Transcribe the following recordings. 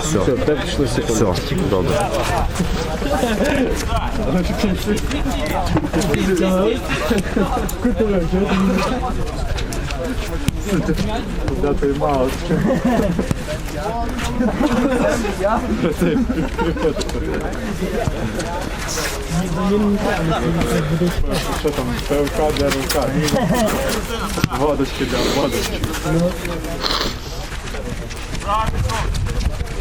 Все, Все, добре. Куда ти мало? Що там, ПВК для рука? Водочки для водочки.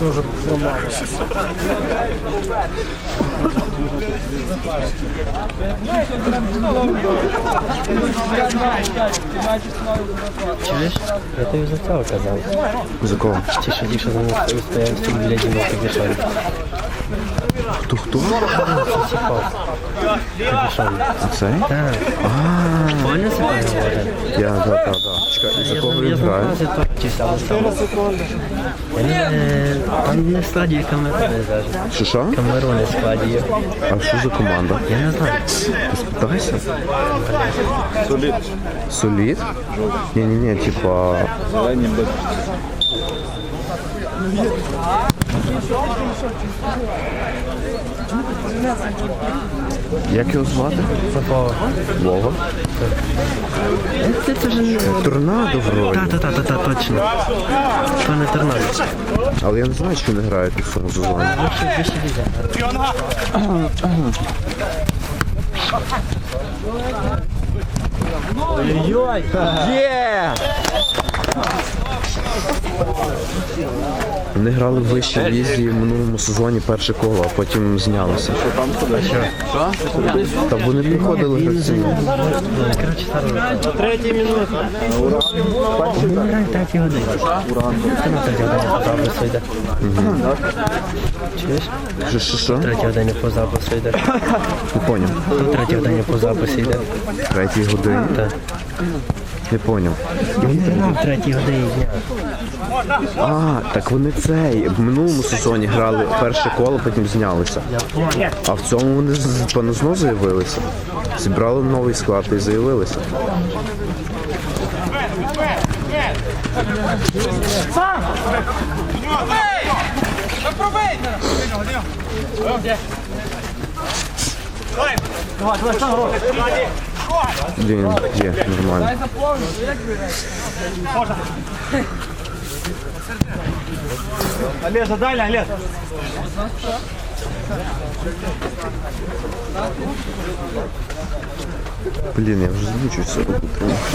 Тоже все мало. Чуєш? Я тобі за цього казав. За кого? Ті, що що за мною стояв стоїть біля дімок капішон. Хто хто? Сіпав. Капішон. Цей? Так. Понял? Я, да, да, да. Чекай, за кого він грає? Там не в складі Камеруни зараз. Що що? Камеруни в складі є. А що за команда? Я не знаю. Ти спитайся? Солід. Солід? Ні-ні-ні, типа. Зелені без. Як його звати? Вова? Це це вже не... Торнадо вроді. Та-та-та, точно. То не торнадо. Але я не знаю, чи він грає цьому сезоні. Що більше. Є! Вони грали в вищій лізі в минулому сезоні перше коло, а потім знялися. Та вони приходили гравці. Коротше, старий. Третій. Ми граємо третій годині. Це на третій годині по запису йде. Чуєш? Що, що, що? Третій годині по запису йде. Не поняв. Третій годині по запису йде. Третій годині? Так. Не поняв. В третій годині. А, так вони цей в минулому сезоні грали перше коло, потім знялися. А в цьому вони з- певно знов заявилися. Зібрали новий склад і заявилися. Він є нормально. Олежа, дай, Олег. Блін, я вже звучуся руку тримаю.